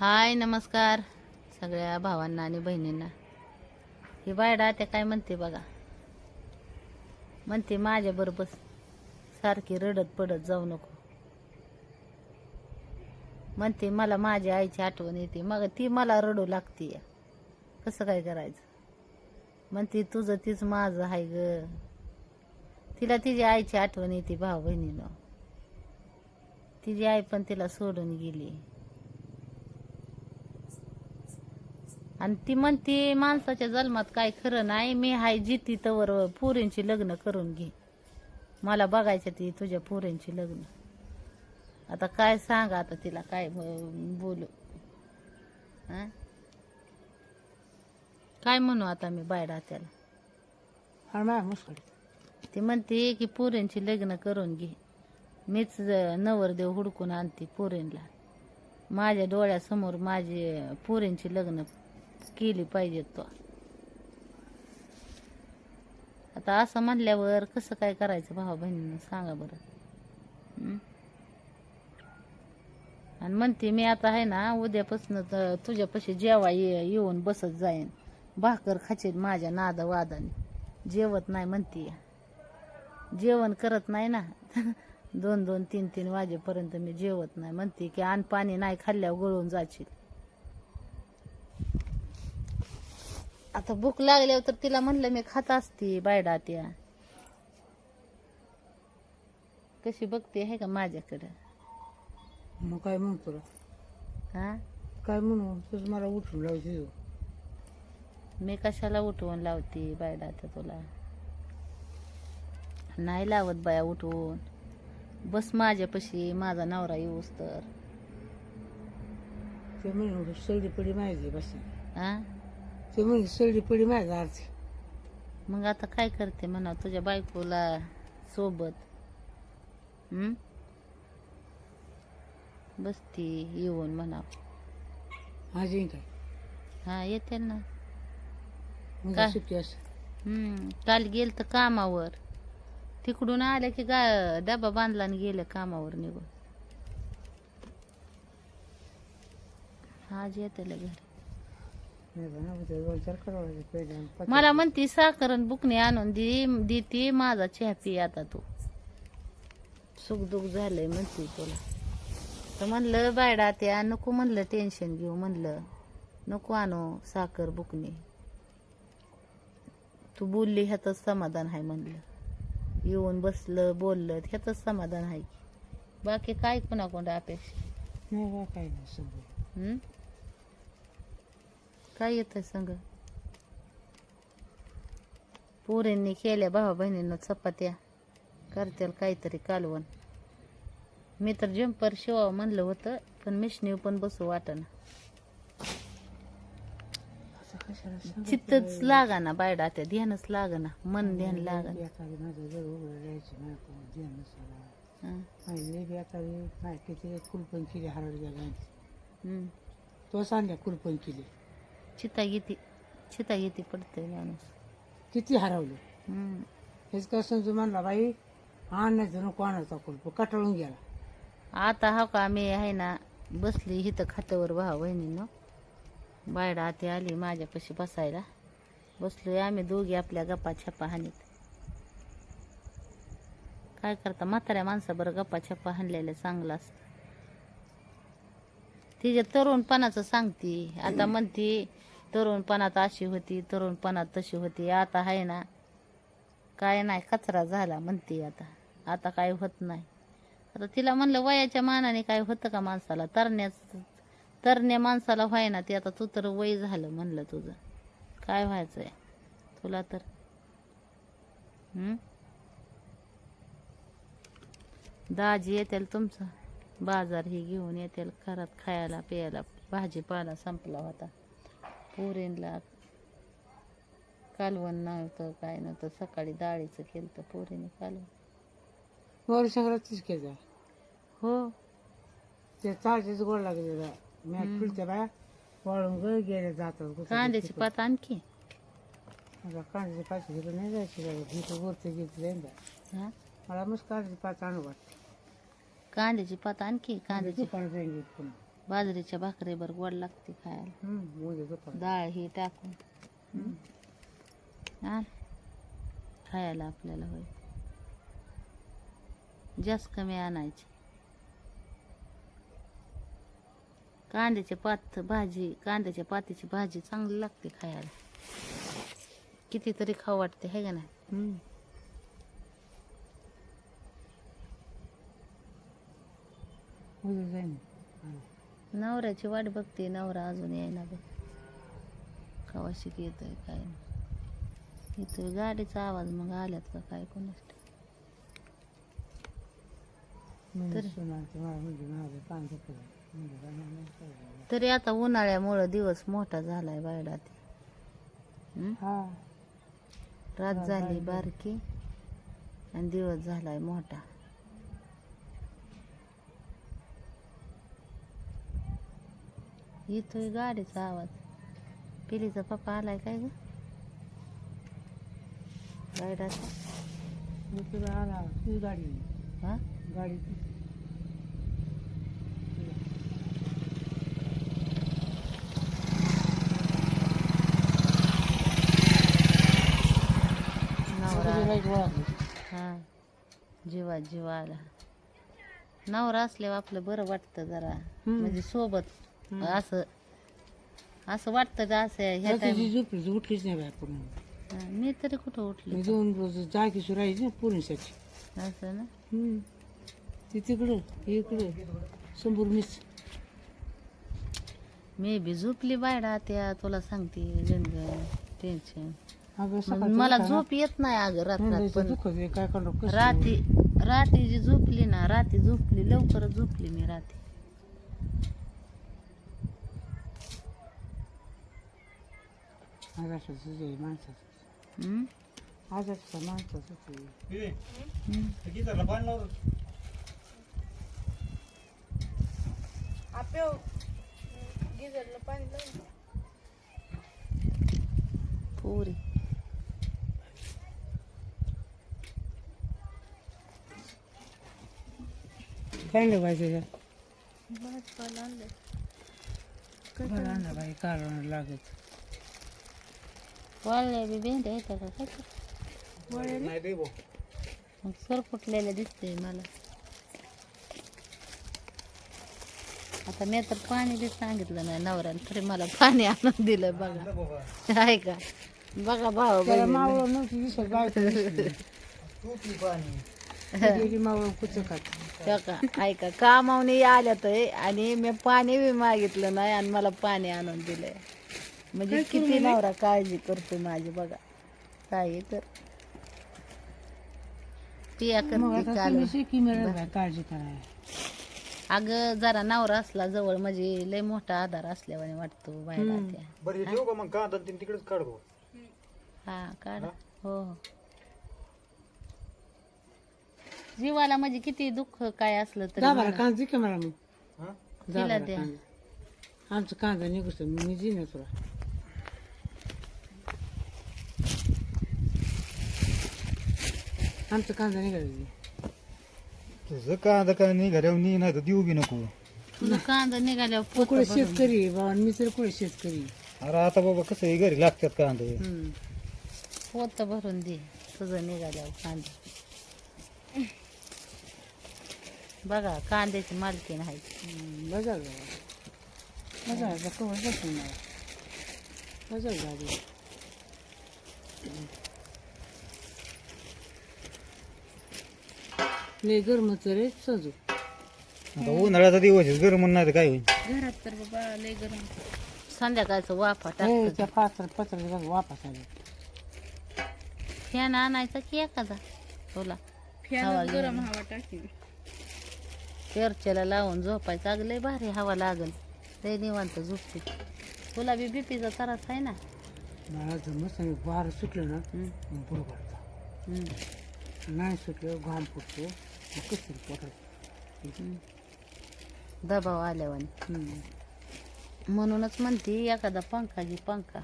हाय नमस्कार. सगळ्या भावांना आणि बहिणींना. ही बायडा त्या काय म्हणते बघा? म्हणते माझ्या बरोबर सारखी रडत पडत जाऊ नको. म्हणते मला माझ्या आईची आठवण येते. मग ती मला रडू लागते. कसं काय करायचं? म्हणते तुझं तीच माझं आहे ग. तिला तिची आईची आठवण येते भाऊ बहिणीनं तिची आई पण तिला सोडून गेली. आणि ती म्हणते माणसाच्या जन्मात काय खरं नाही मी हाय जिती तवर पोरींची लग्न करून घे. मला बघायचं ती तुझ्या पोरींची लग्न. आता काय सांग आता तिला काय बोलू? हं? काय म्हणू आता मी बायडा त्याला ती म्हणते की पोरींची लग्न करून घे. मीच नवरदेव हुडकून आणते पोरींला. माझ्या डोळ्यासमोर माझी पोरींची लग्न केली पाहिजेत तो. आता असं म्हणल्यावर कसं काय करायचं भावा बहिणीनं सांगा बरं. आणि म्हणते मी आता आहे ना उद्यापासून तुझ्यापाशी जेवा ये येऊन बसत जाईन. भाकर खाचेल माझ्या नादा वादाने. जेवत नाही म्हणते. जेवण करत नाही ना. दोन दोन तीन तीन वाजेपर्यंत मी जेवत नाही म्हणते की आण पाणी नाही खाल्ल्यावर गळून जाशील. आता भूक लागल्यावर तर तिला म्हणलं मी खात असते बायडा त्या कशी बघते आहे का माझ्याकडे? मग काय म्हणू तुला हा? काय म्हणू? तुझं मला उठून लावते तू. मी कशाला उठवून लावते बायडा त्या तुला? नाही लावत बाया उठवून. बस माझ्यापाशी माझा नवरा येऊस तर. ते म्हणे सळडी पडी माहिती बस. हा? ते म्हणे सळडी पडी माहिती अर्थ मग आता काय करते म्हणा तुझ्या बायकोला सोबत. हं? बसती येऊन म्हणा. माझी काय हा येते ना. म्हणजे काय? सुट्टी असं हम्म काल गेल तर कामावर. तिकडून आले की गा डबा बांधला आणि गेले कामावर निघून. आज येते घरी आणि मला म्हणती साखरण बुकणे आणून दे देते माझा चहा पी आता तू. सुखदुख झालंय म्हणते तुला. तर म्हणलं बायडा त्या नको म्हणलं टेन्शन घेऊ म्हणलं. नको आणू साखर बुकणे तू बोलली ह्यातच समाधान आहे म्हणलं. येऊन बसलं बोललं ह्यातच समाधान आहे बाकी काय कोणाकोणा अपेक्षा? काय? काय येत संग? पोरींनी केल्या भावा बहिणीनं चपात्या. करतील काहीतरी कालवण. मी तर जम्पर शिवावं म्हणलं होतं पण मिशनी पण बसू वाटना. चित्तच लागा ना बायडा त्या ध्यानच लागा मन ध्यान लागा किती कुलपण केली हरड गेला. तो सांगल्या कुलपण केली. चिता गीती चिता गीती पडतंय माणूस. किती हरवले. हेच काय समजू म्हणला बाई आणायचं नको आणायचा कुलप कटाळून गेला. आता हा का मी आहे ना बसली इथं खात्यावर भावा बहिणीनं. बायडा आती आली माझ्यापाशी बसायला. बसलोय आम्ही दोघी आपल्या गप्पा छप्पा हानीत काय करता म्हाताऱ्या माणसाबरोबर गप्पा छप्पा हाणलेलं चांगलं असतं. तिच्या तरुणपणाचं सांगती. आता म्हणती तरुणपणात अशी होती तरुणपणात तशी होती. आता आहे ना काय नाही कचरा झाला म्हणते आता. आता काय होत नाही. आता तिला म्हणलं वयाच्या मानाने काय होतं का माणसाला? तरण्याच तरण्या माणसाला व्हाय ना ते आता तू तर वय झालं म्हणलं तुझं. काय व्हायचं आहे तुला तर दाजी येतील तुमचं? बाजार ही घेऊन येतील घरात खायला प्यायला. भाजीपाला संपला होता. पोरींला कालवण नव्हतं काय नव्हतं. सकाळी डाळीचं केलं तर पोरीने कालवण. वर संक्रांतीच केलं हो. ते चालतेच गोड लागले मी हम्म. फिरते बाया वाळून ग गेले जातात. कांद्याची पात आणखी. आता कांद्याची पाच तिकडे नाही जायची वरती घेतली हा? मला मस्त कांद्याची पाच आणू वाटते. कांद्याची पात आणखी कांद्याची. बाजरीच्या भाकरीवर गोड लागते खायला. डाळ ही टाकून. खायला आपल्याला होय जास्त कमी आणायची. कांद्याच्या पात भाजी कांद्याच्या पातीची भाजी चांगली लागते खायला. कितीतरी खाऊ वाटते हे का नाही? उद्या जाईन. नवऱ्याची वाट बघते नवरा अजून यायला बघ. कवा शिक येतोय काय नाही. येतोय गाडीचा आवाज मग आल्यात का काय कोणाच म्हणजे तरी- म्हणजे. तरी आता उन्हाळ्यामुळं दिवस मोठा झालाय बायडा ते. रात झाली. बारकी आणि दिवस झालाय मोठा. येतोय गाडीचा आवाज. पिलीचा पप्पा आलाय काय ग? तुला आला. तुझी गाडी. हा? गाडी हा. जीवा जीवाला नवरा असल्यावर आपलं बरं वाटतं जरा. म्हणजे सोबत. असं असं वाटतं का असं ह्या रात्रीची टाइम झोपली उठलीच नाही बाय मी तरी कुठं उठले? मी दोन रोज जागी राहायची ना पोलिसाची. असं ना? ती तिकडं हे इकडं शंभर मिस मी बी झोपली बायडा त्या तुला सांगते टेन्शन अगं मग सकाळचं मला झोप येत नाही अगं रात्रात मेंदूचं पण दुखत आहे, काय करणार कसं राती राती जी झोपली ना राती झोपली लवकरच झोपली मी राती आजारचं जे माणसाचं हम्म? आजारचं माणसाचं ते. हम्म. पुरी काय नाही पाहिजे बरं आणलं बाई कारण लागत वाळल्या बी भेंड्या येतात का काय मग सर फुटलेलं दिसतंय मला. आता मी तर पाणी बी सांगितलं नाही नवऱ्याला तरी मला पाणी आणून दिलं बघा. आहे का? बघा भाऊ त्याला. मावळं नव्हती दिसत बायको दिसली मावळं हो का? ऐका कामावणी आल्या तर आणि मी पाणी बी मागितलं नाही आणि मला पाणी आणून दिलंय. म्हणजे किती नवरा काळजी करतो माझी बघा. काय तर. पिया करते काळजी करायला. अगं जरा नवरा असला जवळ म्हणजे लय मोठा आधार असल्यावाने वाटतो. त्या बरं हे ठेवू का मग? कांदा तीन तिकडेच काढतो हा काढ. हो? हो जीवाला म्हणजे किती दुःख काय असलं तरी जा. कांदा मला मग. हा? जा तिला बरं द्या. कांदा. आमचं कांदा निघतो मी देईन तुला आमचं कांदा निघाले तुझं कांदा काय निघाल्यावर नी नाही तर देऊ बी नको. तुझं कांदा निघाल्यावर कुठे भरून. शेतकरी आहे बाबा मी तर कुठे शेतकरी आहे. अरे आता बाबा कसं आहे, घरी लागतात कांदे. हम्म. पोत भरून दे तुझं निघाल्यावर कांदा. बघा कांद्याची मालकी नाही. हम्म, बजाव बाबा. बजाव कवर बसून मला गाडी लय गरमच रे सजू. आता उन्हाळ्याचा दिवस आहे, गरम नाही तर काय होईल? घरात तर बाबा लय गरम संध्याकाळचं वाफा हे टाकतो. त्या पात्र पत्र वापस आले फॅन आणायचा की एखादा? तुला? हवा गरम हवा पेरच्याला लावून झोपायचं. अगं लय भारी हवा लागल. लय निवांत झोपते. तुला बी बीपीचा त्रास आहे ना? मला जर मस्त वारं सुटलं ना हम्म, मग बरं पडतं हम्म, नाही सुटलं घाम फुटतो. दबाव आल्यावर. म्हणूनच म्हणते एखादा पंखा घे पंखा.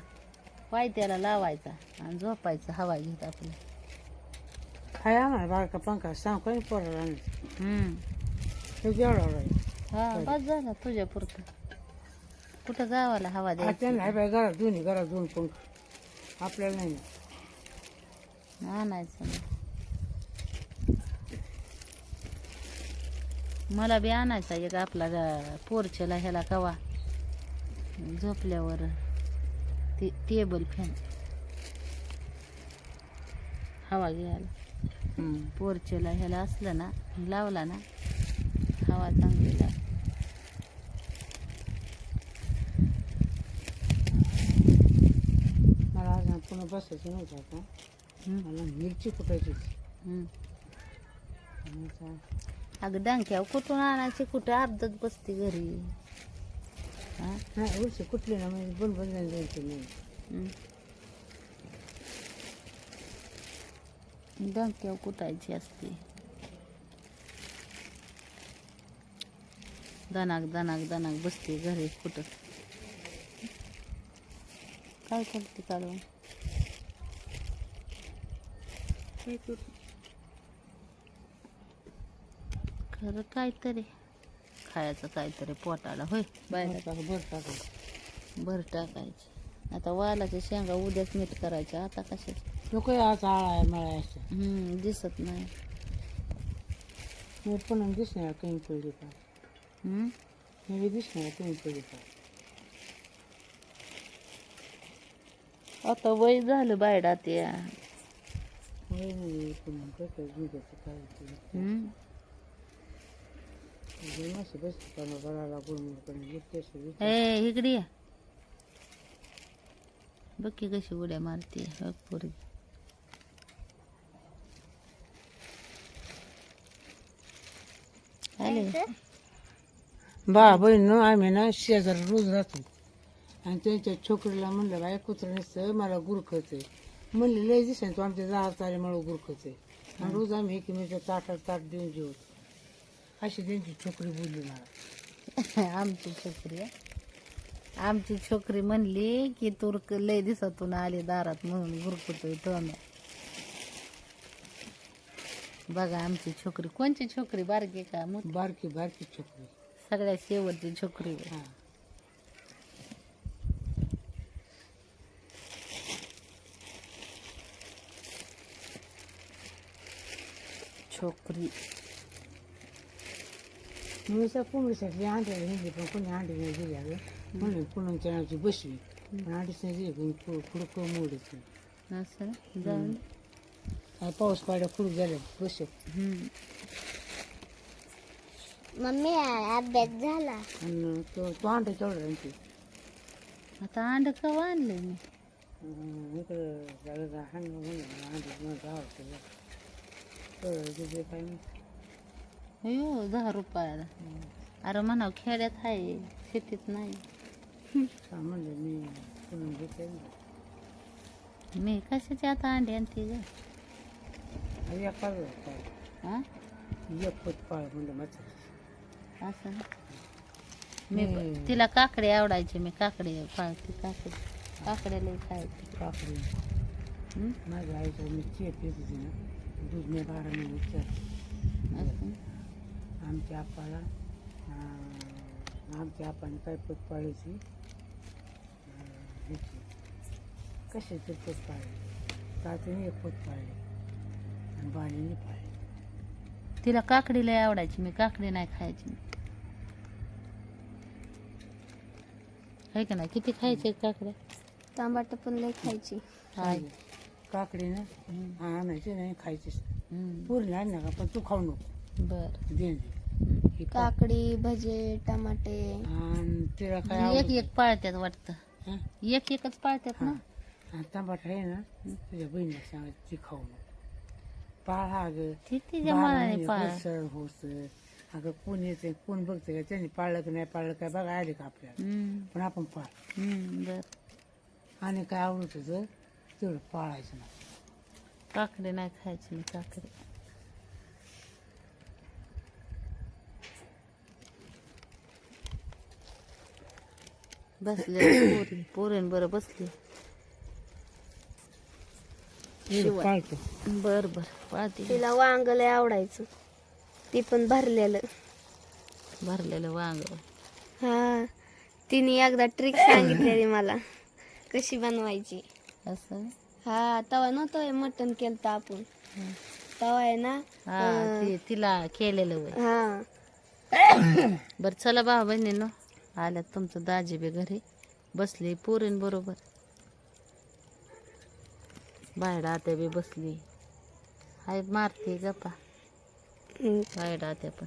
पायत्याला लावायचा आणि झोपायचं हवा घेत आपलं. काय आम्हाला बारका पंखा सांग काय पोराला आणायचं हम्म. हे बस झाला तुझ्या पुरतं. कुठं गावाला हवा द्यायची? आहे बाय घरात दोन्ही घरात दोन पंख. आपल्याला नाही. आणायचं मग. मला बी आणायचा एक आपला पोर्चला ह्याला कवा. झोपल्यावर ते टेबल फॅन. हवा घ्यायला. पोर्चला ह्याला असलं ना लावला ना हवा चांगली लागते मला आज पुन्हा बसायचं नव्हतं आता. मला मिरची कुटायची अगं डांक्यावर कुठून आणायची? कुठं अर्धच बसते घरी? हा? नाही उलशी कुठली ना म्हणजे बंद नाही द्यायची नाही. हम्म. डंक्यावर कुटायची असते. दनाक दनाक दनाक बसते घरी कुठं? काय करते काढून? खरं काहीतरी. खायचं काहीतरी पोटाला होय. बाहेर टाका बरं टाका. भर टाकायची. आता वालाच्या शेंगा उद्याच मीठ करायच्या आता कशा लोक आज आळा आहे मळा असं हम्म दिसत नाही. मी पुन्हा दिसणार कमी पडली का? हम्म? मी दिसणार कमी पडली का? आता वय झालं बायडा त्या होय पुन्हा कसं काय ते. हम्म जे मासे बसते त्याला बराला गुळमुळ करून घेते असं विचार. ए इकडे या. बघ की कशी उड्या मारते बघ पोरगी आले. बा बहीण आम्ही ना शेजार रोज राहतो. आणि त्यांच्या छोकरीला म्हणलं बाय कुत्र नसतं मला गुरखच आहे. म्हणले लय दिसेल तू आमच्या जहाज तारे मला गुरखच आहे. आणि रोज आम्ही एकमेकांच्या ताटात ताट देऊन जेवतो. अशी त्यांची छोकरी बोलली मला. आमची छोकरी आहे. आमची छोकरी म्हणली की तूर लय दिवसातून आली दारात म्हणून गुरकुतोय टोम्या बघा आमची छोकरी. कोणची छोकरी? बारकी का मोठी? बारकी बारकी छोकरी. सगळ्यात शेवटची छोकरी. हा. छोकरी. मी त्या कोंबडीसाठी अंडे नेली पण कोणी अंडे नाही दिली अगं म्हणून पुन्हा चणाची बसवी पण अंडीच नाही दिली पण खु- खुडकं मोडच नाही असं जाऊन आता पाऊस पाड्या खुडूक झाल्या बसव हम्म. मम्मी अभ्यास झाला. आणि तो तो अंडा केवढा आणते आता अंड कवा आणले मी? इकडं जागा हाण म्हणून अंडे मला आवडतं काय नाही. अयो दहा रुपयाला अरे म्हणाव खेड्यात आहे शेतीत नाही. हा म्हणलं मी पुन्हा घेते. मी कशाची आता अंडी आणते ग? एक पाळ हा एक पत पाळ म्हणलं माझं. असं. मी. तिला काकडे आवडायचे मी काकडे पाळते काकडे. काकड्याला खायचे. काकडी? माझ्या आईच्या मी चेप येत होती ना दूध मी बारा महिने असं आमच्या आप्पाला अं, आमच्या आप्पाने काय पत पाळायची कशाचे पत पाळले? तात्याने एक पत पाळले आणि बाणीने पाळले. तिला काकडी लय आवडायची मी काकडी नाही खायची. आहे का नाही? किती खायचे काकड्या टमाटर पण लय खायची. हाय. काकडीनं हम्म. आणायचे नाही खायचीच. हम्म. पूर्ण आण नका पण तू खाऊ नको. बर. दे. ही पा- काकडी भजे टमाटे. आणि तिला काय एक आवडतं? एक पाळत्यात वाटतं. हं? एक एकच पाळत्यात ना? आणि टमाटर आहे ना तुझ्या बहिणीला सांगायचं ती खाऊ नको. पाळ हा ग. ती तिच्या मनाने पाळ. होत. अगं कोण येते कोण बघते का? त्यांनी पाळलं की नाही पाळलं काय? बघा आले का आपल्याला? हम्म. पण आपण पाळ. हम्म, बर. आणि काय आवडत होतं तेवढं पाळायचं ना काकडी नाही खायची मी काकडी. बसले पोरी पोरीन बरं बसली. पाळतो. बर बर पाहते तिला वांग लय आवडायचं. ती पण भरलेलं. भरलेलं वांग. हा तिने एकदा ट्रिक सांगितलेली मला. कशी बनवायची. असं? हा तवा नव्हतं मटण केलं आपण. तवा आहे ना हा ते तिला केलेलं वय हा. बरं चला भाऊ बहिणीनं आल्यात तुमचं दाजी बी घरी. बसली पोरीन बरोबर. बाहेर आत्या बी बसली. हाय मारते गप्पा. बाहेर आत्या पण.